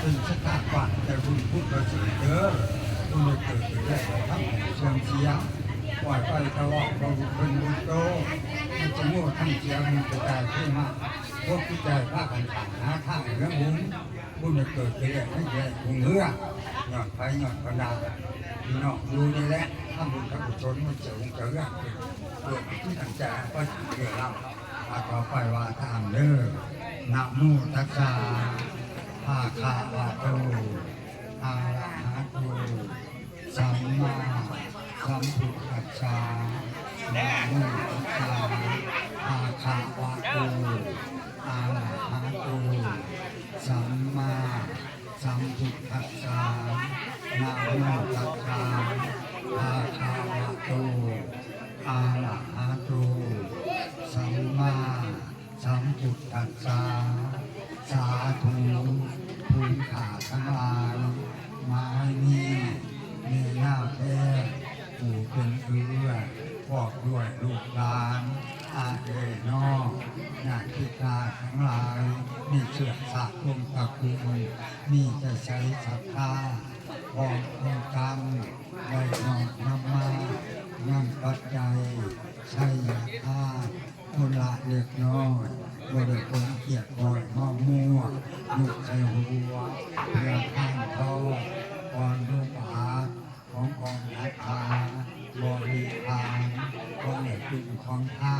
เป็นชะตากว่าแต่บุญพุทธประเสริฐเด้อบุญเกิดขึ้นแล้วทั้งเชียงเชียงปล่อยไปตลอดเราเป็นบุญโตมันจะมั่วทั้งเชียงมันจะตายขึ้นมาพวกที่ใจพาคกันต่างหาทางเรื่องบุญบุญเกิดขึ้นแล้วให้แย่คงเหือหยอดไปหยอดกระดาษพี่น้องดูนี่แหละถ้าบุญพระกุศลมันจะคงจะเรื่องเกิดที่ตั้งใจก็จะเกิดเราอาต่อไปว่าทางเด้อนะโมตัสสะ ภาคาวะโตอะระหะโตสัมมาสัมพุทธัสสะนะโมตัสสะภาคาวะโตอะระหะโตสัมมาสัมพุทธัสสะนะโมตัสสะภาคาวะโตอะระหะโตสัมมาสัมพุทธัสสะสาธุ ขาทั้งหลายไม้นี้เนื้อหน้าแพ้ปู่เป็นเอื้อบอกด้วยลูกหลานอาเอนอกญาติกาทั้งหลาย มีเชื้อสายลงตระกูลมีจะใช้ศรัทธาพร้อมเพียงกันไว้นอกนำมานำปัจจัยใช้ยาธาตุคนละเล็กน้อย บริโภคเกียรติบริห้องมั่วลูกใจหัวเพื่อข้างท้อก่อนลูกผาของกองรัฐาบริหารก็เหตุผลของท่า